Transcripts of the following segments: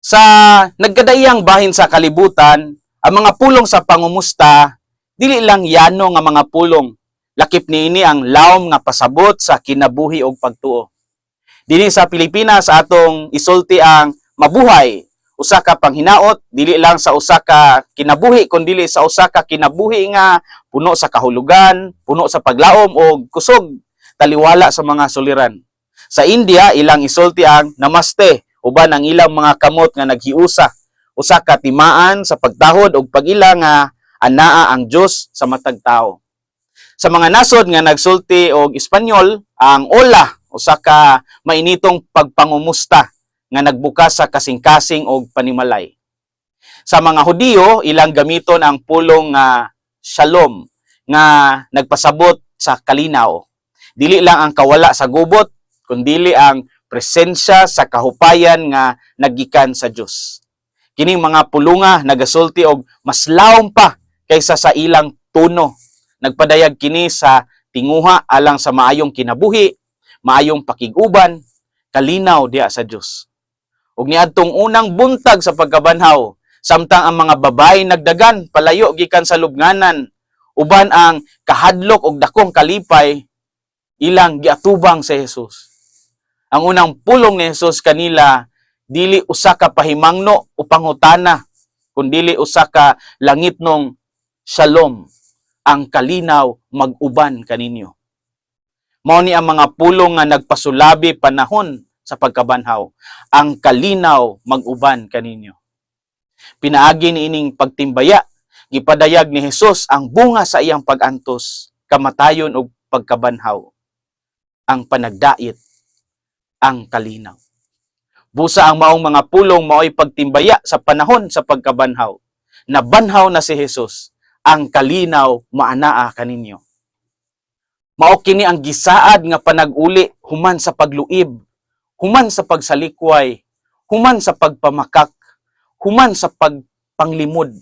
Sa nagkadayang bahin sa kalibutan, ang mga pulong sa pangumusta, dili lang yano nga mga pulong. Lakip niini ang lawom nga pasabot sa kinabuhi og pagtuo. Dili sa Pilipinas atong isulti ang mabuhay, usa ka panghinaot dili lang sa usa ka kinabuhi kundi sa usa ka kinabuhi nga puno sa kahulugan, puno sa paglaom o kusog taliwala sa mga suliran. Sa India, ilang isulti ang namaste, uban ang ilang mga kamot nga naghiusa, usa ka timaan sa pagtahod ug pagila nga anaa ang Dios sa matag tao. Sa mga nasod nga nagsulti og Espanyol, ang ola usa ka mainitong pagpangumusta nga nagbukas sa kasing-kasing og panimalay. Sa mga Hudiyo, ilang gamiton ang pulong nga shalom nga nagpasabot sa kalinaw. Dili lang ang kawala sa gubot, kundili ang presensya sa kahupayan nga nagikan sa Dios. Kining mga pulunga nagasulti og mas lawom pa kaysa sa ilang tuno. Nagpadayag kini sa tinguha alang sa maayong kinabuhi, maayong pakiguban, kalinaw diha sa Dios. Ug niadtong unang buntag sa pagkabanhaw, samtang ang mga babae nagdagan palayo gikan sa lubnganan, uban ang kahadlok og dakong kalipay, ilang giatubang si Jesus. Ang unang pulong ni Jesus kanila dili usa ka pahimangno o pangutana, kundili usa ka langitnong shalom, ang kalinaw mag-uban kaninyo. Mao ni ang mga pulong nga nagpasulabi panahon sa pagkabanhaw, ang kalinaw mag-uban kaninyo. Pinaagi ni ining pagtimbaya, gipadayag ni Jesus ang bunga sa iyang pagantos, kamatayon ug pagkabanhaw, ang panagdait, ang kalinaw. Busa ang maong mga pulong mao'y pagtimbaya sa panahon sa pagkabanhaw. Nabanhaw na si Jesus, ang kalinaw maanaa kaninyo. Mao kini ang gisaad nga panag-uli human sa pagluib, human sa pagsalikway, human sa pagpamakak, human sa pagpanglimod.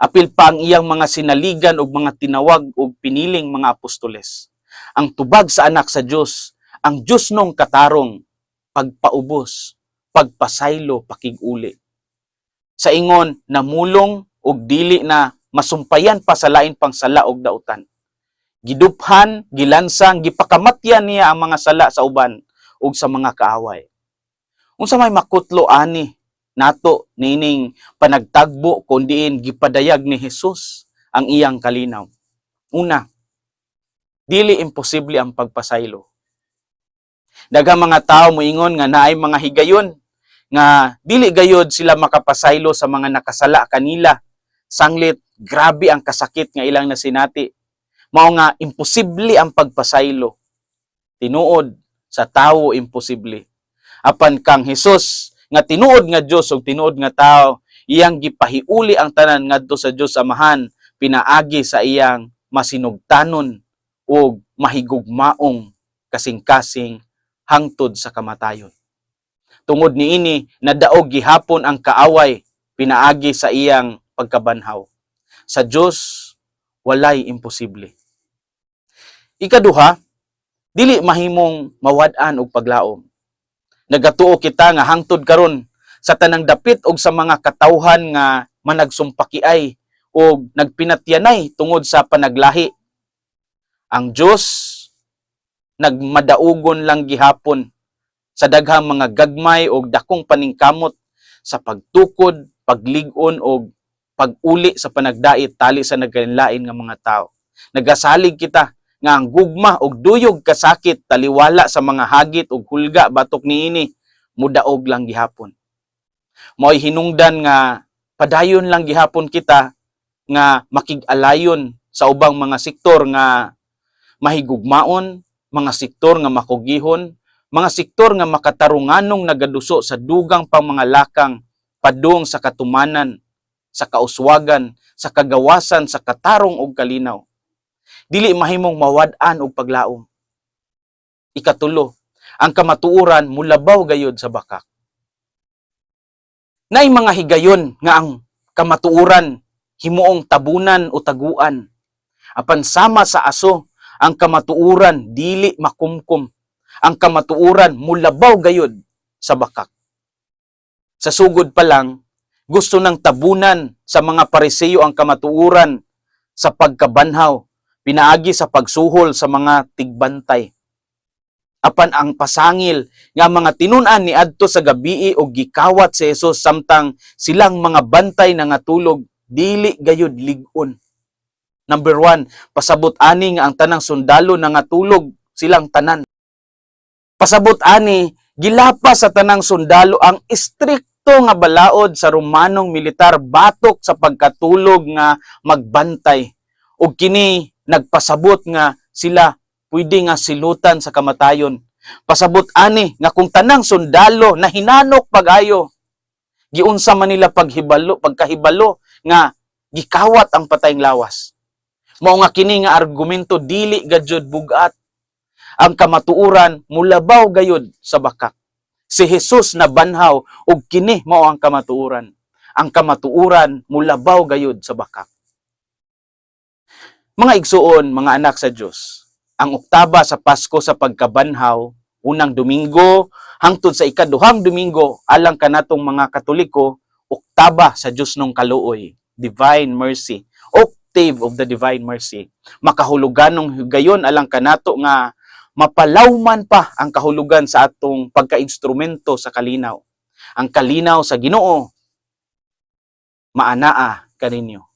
Apil pa ang iyang mga sinaligan ug mga tinawag ug piniling mga apostoles. Ang tubag sa anak sa Dios, ang Dios nung katarong, pagpaubos, pagpasaylo, pakiguli. Sa ingon, namulong ug dili na masumpayan pa sa lain pang sala og dautan. Giduphan, gilansang, gipakamatyan niya ang mga sala sa uban ug sa mga kaaway. Unsa may makutlo ani nato nining panagtagbo kundiin gipadayag ni Hesus ang iyang kalinaw. Una, dili imposible ang pagpasaylo. Daghang mga tao moingon nga naay mga higayon nga dili gayod sila makapasaylo sa mga nakasala kanila. Sanglit, grabe ang kasakit nga ilang nasinati. Mao nga imposible ang pagpasaylo. Tinuod sa tawo imposible. Apan kang Hesus nga tinuod nga Dios ug tinuod nga tao, iyang gipahiuli ang tanan ngadto sa Dios Amahan, pinaagi sa iyang masinugtanon ug mahigugmaong kasing-kasing hangtod sa kamatayon. Tungod niini nadaog gihapon ang kaaway pinaagi sa iyang pagkabanhaw. Sa Dios walay imposible. Ikaduha, dili mahimong mawad-an og paglaom. Nagatuo kita nga hangtod karon sa tanang dapit og sa mga katawhan nga managsumpakiay o nagpinatyanay tungod sa panaglahi. Ang Dios nagmadaugon lang gihapon sa daghang mga gagmay o dakong paningkamot sa pagtukod, paglig-on o pag-uli sa panagdait tali sa nagkalain nga mga tao. Nagasalig kita nga ang gugma og duyog kasakit taliwala sa mga hagit ug hulga batok niini mudaog lang gihapon. Mo'y hinungdan nga padayon lang gihapon kita nga makig-alayon sa ubang mga sektor nga mahigugmaon, mga sektor nga makugihon, mga sektor nga makatarunganong nagaduso sa dugang pang mga lakang padung sa katumanan, sa kauswagan, sa kagawasan, sa katarong ug kalinaw. Dili mahimong mawad-an og paglaom. Ikatulo, ang kamatuoran mulabaw gayod sa bakak. Nay mga higayon nga ang kamatuoran himuong tabunan o taguan. Apan sama sa aso, ang kamatuoran dili makumkum. Ang kamatuoran mulabaw gayod sa bakak. Sa sugod pa lang, gusto ng tabunan sa mga pariseyo ang kamatuuran sa pagkabanhaw, pinaagi sa pagsuhol sa mga tigbantay. Apan ang pasangil nga mga tinunan ni adto sa gabii o gikawat si Jesus samtang silang mga bantay na nga tulog dili gayud ligon. Number one, pasabot ani nga ang tanang sundalo na nga tulog silang tanan. Pasabot ani, gilapas sa tanang sundalo ang istrikto nga balaod sa Romanong militar batok sa pagkatulog nga magbantay. Ug kini nagpasabot nga sila pwede nga silutan sa kamatayon. Pasabot ani nga kung tanang sundalo na hinanok pagayo, giunsa man nila paghibalo, pagkahibalo nga gikawat ang patayng lawas. Mao nga kini nga argumento dili gadyod bugat ang kamatuuran mulabaw gayud sa bakak. Si Jesus na banhaw ug kini mao ang kamatuuran. Ang kamatuuran mulabaw gayud sa bakak. Mga igsuon, mga anak sa Dios, ang oktaba sa Pasko sa pagkabanhaw, unang Domingo hangtod sa ikaduhang Domingo alang kanatong mga Katoliko, oktaba sa Dios nung kaluoy, divine mercy, octave of the divine mercy. Makahuluganong gayon alang kanato nga mapalawman pa ang kahulugan sa atong pagka-instrumento sa kalinaw. Ang kalinaw sa Ginoo maanaa kaninyo.